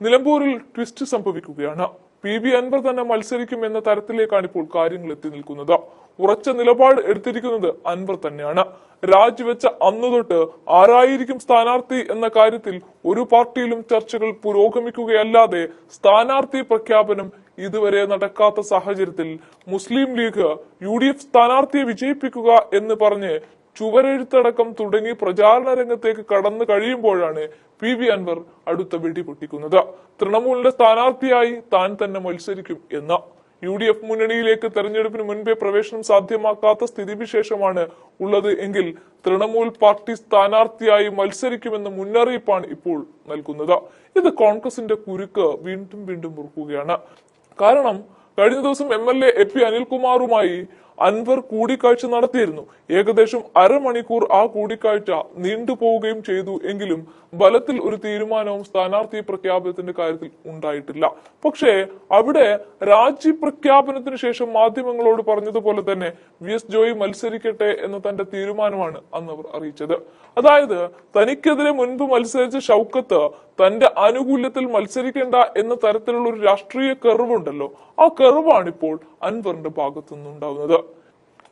നിലമ്പൂരിൽ ട്വിസ്റ്റ് സംഭവിക്കുകയാണ്. P B Anwar തന്നെ മത്സരിക്കും എന്ന തരത്തിലേക്കാണ് ഇപ്പോൾ കാര്യങ്ങൾ എത്തി നിൽക്കുന്നത്. ഉറച്ച നിലപാട് എടുത്തിരിക്കുന്നത് അൻവർ തന്നെയാണ്. രാജിവെച്ച അന്നു തൊട്ട് ആരായിരിക്കും സ്ഥാനാർത്ഥി എന്ന കാര്യത്തിൽ ഒരു പാർട്ടിയിലും ചർച്ചകൾ പുരോഗമിക്കുകയല്ലാതെ സ്ഥാനാർത്ഥി പ്രഖ്യാപനം ഇതുവരെ നടക്കാത്ത സാഹചര്യത്തിൽ Muslim League U D F സ്ഥാനാർത്ഥിയെ വിജയിപ്പിക്കുക എന്ന് പറഞ്ഞ് ചുവരെഴുത്തടക്കം തുടങ്ങി പ്രചാരണ രംഗത്തേക്ക് കടന്നു കഴിയുമ്പോഴാണ് പി വി അൻവർ അടുത്ത വെടി പൊട്ടിക്കുന്നത്. തൃണമൂലിന്റെ സ്ഥാനാർത്ഥിയായി താൻ തന്നെ മത്സരിക്കും എന്ന. യു ഡി എഫ് മുന്നണിയിലേക്ക് തെരഞ്ഞെടുപ്പിന് മുൻപേ പ്രവേശനം സാധ്യമാക്കാത്ത സ്ഥിതിവിശേഷമാണ് ഉള്ളത് എങ്കിൽ തൃണമൂൽ പാർട്ടി സ്ഥാനാർത്ഥിയായി മത്സരിക്കുമെന്ന മുന്നറിയിപ്പാണ് ഇപ്പോൾ നൽകുന്നത്. ഇത് കോൺഗ്രസിന്റെ കുരുക്ക് വീണ്ടും വീണ്ടും മുറുക്കുകയാണ്. കാരണം കഴിഞ്ഞ ദിവസം എം എൽ എ പി അനിൽകുമാറുമായി അൻവർ കൂടിക്കാഴ്ച നടത്തിയിരുന്നു. ഏകദേശം അരമണിക്കൂർ ആ കൂടിക്കാഴ്ച നീണ്ടുപോവുകയും ചെയ്തു എങ്കിലും ബലത്തിൽ ഒരു തീരുമാനവും സ്ഥാനാർത്ഥി പ്രഖ്യാപനത്തിന്റെ കാര്യത്തിൽ ഉണ്ടായിട്ടില്ല. പക്ഷേ അവിടെ രാജി പ്രഖ്യാപനത്തിന് ശേഷം മാധ്യമങ്ങളോട് പറഞ്ഞതുപോലെ തന്നെ വി എസ് ജോയി മത്സരിക്കട്ടെ എന്ന തന്റെ തീരുമാനമാണ് അന്ന് അവർ അറിയിച്ചത്. അതായത് തനിക്കെതിരെ മുൻപ് മത്സരിച്ച ഷൗക്കത്ത് തന്റെ ആനുകൂല്യത്തിൽ മത്സരിക്കേണ്ട എന്ന തരത്തിലുള്ള ഒരു രാഷ്ട്രീയ കെറിവുണ്ടല്ലോ ആ കെറിവാണ് ഇപ്പോൾ അൻവറിന്റെ ഭാഗത്തു നിന്നുണ്ടാവുന്നത്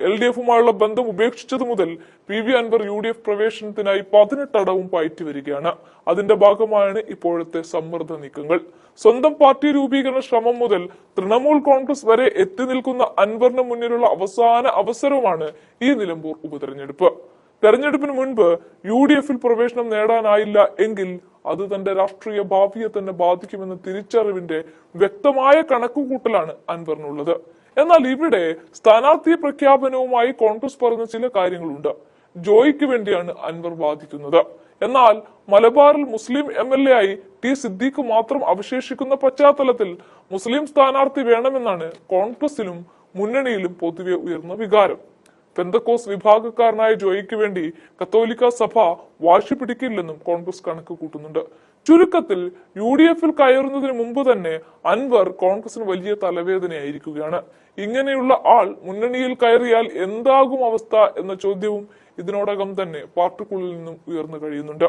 എൽ ഡി എഫുമായുള്ള ബന്ധം ഉപേക്ഷിച്ചത് മുതൽ P V Anwar U D F പ്രവേശനത്തിനായി പതിനെട്ട് അടവും പയറ്റി വരികയാണ്. അതിന്റെ ഭാഗമായാണ് ഇപ്പോഴത്തെ സമ്മർദ്ദ നീക്കങ്ങൾ. സ്വന്തം പാർട്ടി രൂപീകരണ ശ്രമം മുതൽ തൃണമൂൽ കോൺഗ്രസ് വരെ എത്തി നിൽക്കുന്ന അൻവറിന് മുന്നിലുള്ള അവസാന അവസരവുമാണ് ഈ നിലമ്പൂർ ഉപതെരഞ്ഞെടുപ്പ്. തെരഞ്ഞെടുപ്പിന് മുൻപ് യു ഡി എഫിൽ പ്രവേശനം നേടാനായില്ല എങ്കിൽ അത് തന്റെ രാഷ്ട്രീയ ഭാവിയെ തന്നെ ബാധിക്കുമെന്ന തിരിച്ചറിവിന്റെ വ്യക്തമായ കണക്കുകൂട്ടലാണ് അൻവറിനുള്ളത്. എന്നാൽ ഇവിടെ സ്ഥാനാർത്ഥി പ്രഖ്യാപനവുമായി കോൺഗ്രസ് പറഞ്ഞ ചില കാര്യങ്ങളുണ്ട്. ജോയിക്ക് വേണ്ടിയാണ് അൻവർ വാദിക്കുന്നത്. എന്നാൽ മലബാറിൽ മുസ്ലിം എം എൽ എ ആയി ടി സിദ്ദീഖ് മാത്രം അവശേഷിക്കുന്ന പശ്ചാത്തലത്തിൽ മുസ്ലിം സ്ഥാനാർത്ഥി വേണമെന്നാണ് കോൺഗ്രസിലും മുന്നണിയിലും പൊതുവെ ഉയർന്ന വികാരം. പെന്തക്കോസ് വിഭാഗക്കാരനായ ജോയിക്ക് വേണ്ടി കത്തോലിക്ക സഭ വാശി പിടിക്കില്ലെന്നും കോൺഗ്രസ് കണക്ക് കൂട്ടുന്നുണ്ട്. ചുരുക്കത്തിൽ യു ഡി എഫിൽ കയറുന്നതിന് മുമ്പ് തന്നെ അൻവർ കോൺഗ്രസിന് വലിയ തലവേദനയായിരിക്കുകയാണ്. ഇങ്ങനെയുള്ള ആൾ മുന്നണിയിൽ കയറിയാൽ എന്താകും അവസ്ഥ എന്ന ചോദ്യവും ഇതിനോടകം തന്നെ പാർട്ടിക്കുള്ളിൽ നിന്നും ഉയർന്നു കഴിയുന്നുണ്ട്.